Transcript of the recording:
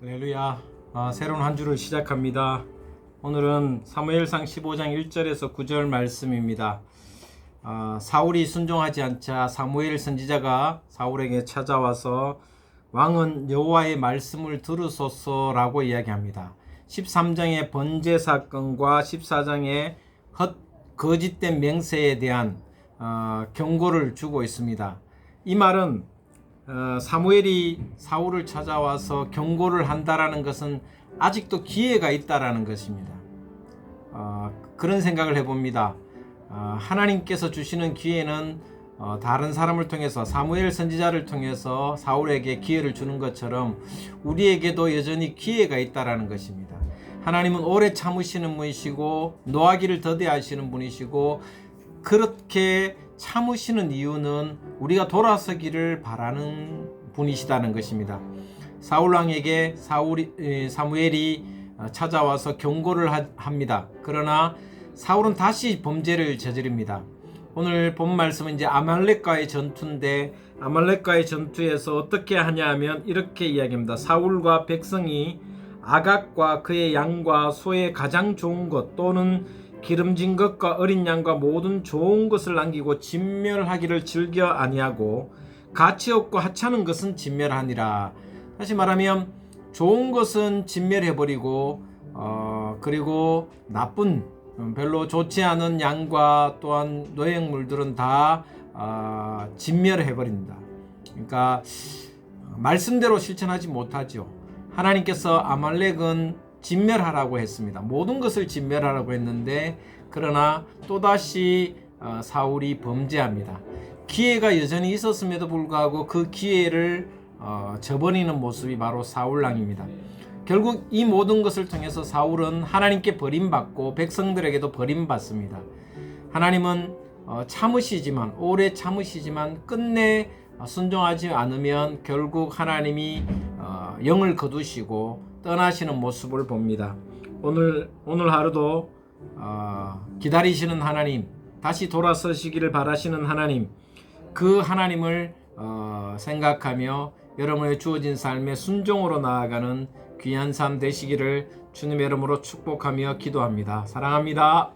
할렐루야. 아, 새로운 한 주를 시작합니다. 오늘은 사무엘상 15장 1절에서 9절 말씀입니다. 아, 사울이 순종하지 않자 사무엘 선지자가 사울에게 찾아와서 왕은 여호와의 말씀을 들으소서라고 이야기합니다. 13장의 번제 사건과 14장의 헛 거짓된 명세에 대한 어, 경고를 주고 있습니다. 이 말은 어, 사무엘이 사울을 찾아와서 경고를 한다라는 것은 아직도 기회가 있다라는 것입니다. 어, 그런 생각을 해봅니다. 어, 하나님께서 주시는 기회는 어, 다른 사람을 통해서 사무엘 선지자를 통해서 사울에게 기회를 주는 것처럼 우리에게도 여전히 기회가 있다라는 것입니다. 하나님은 오래 참으시는 분이시고 노하기를 더디하시는 분이시고 그렇게 참으시는 이유는 우리가 돌아서기를 바라는 분이시다는 것입니다. 사울 왕에게 사울이 에, 사무엘이 어, 찾아와서 경고를 하- 합니다. 그러나 사울은 다시 범죄를 저지릅니다. 오늘 본 말씀은 이제 아말렉과의 전투인데 아말렉과의 전투에서 어떻게 하냐면 이렇게 이야기합니다. 사울과 백성이 아각과 그의 양과 소의 가장 좋은 것 또는 기름진 것과 어린 양과 모든 좋은 것을 남기고 진멸하기를 즐겨 아니하고 가치 없고 하찮은 것은 진멸하니라. 다시 말하면 좋은 것은 진멸해버리고 어, 그리고 나쁜 음, 별로 좋지 않은 양과 또한 노획물들은 다 아, 진멸해버린다. 그러니까 말씀대로 실천하지 못하죠. 하나님께서 아말렉은 진멸하라고 했습니다. 모든 것을 진멸하라고 했는데 그러나 또다시 어, 사울이 범죄합니다. 기회가 여전히 있었음에도 불구하고 그 기회를 어, 저버리는 모습이 바로 사울랑입니다. 결국 이 모든 것을 통해서 사울은 하나님께 버림받고 백성들에게도 버림받습니다. 하나님은 어, 참으시지만 오래 참으시지만 끝내 어, 순종하지 않으면 결국 하나님이 어, 영을 거두시고 떠나시는 모습을 봅니다. 오늘 오늘 하루도 어, 기다리시는 하나님, 다시 돌아서시기를 바라시는 하나님, 그 하나님을 어, 생각하며 여러분의 주어진 삶의 순종으로 나아가는 귀한 삶 되시기를 주님의 이름으로 축복하며 기도합니다. 사랑합니다.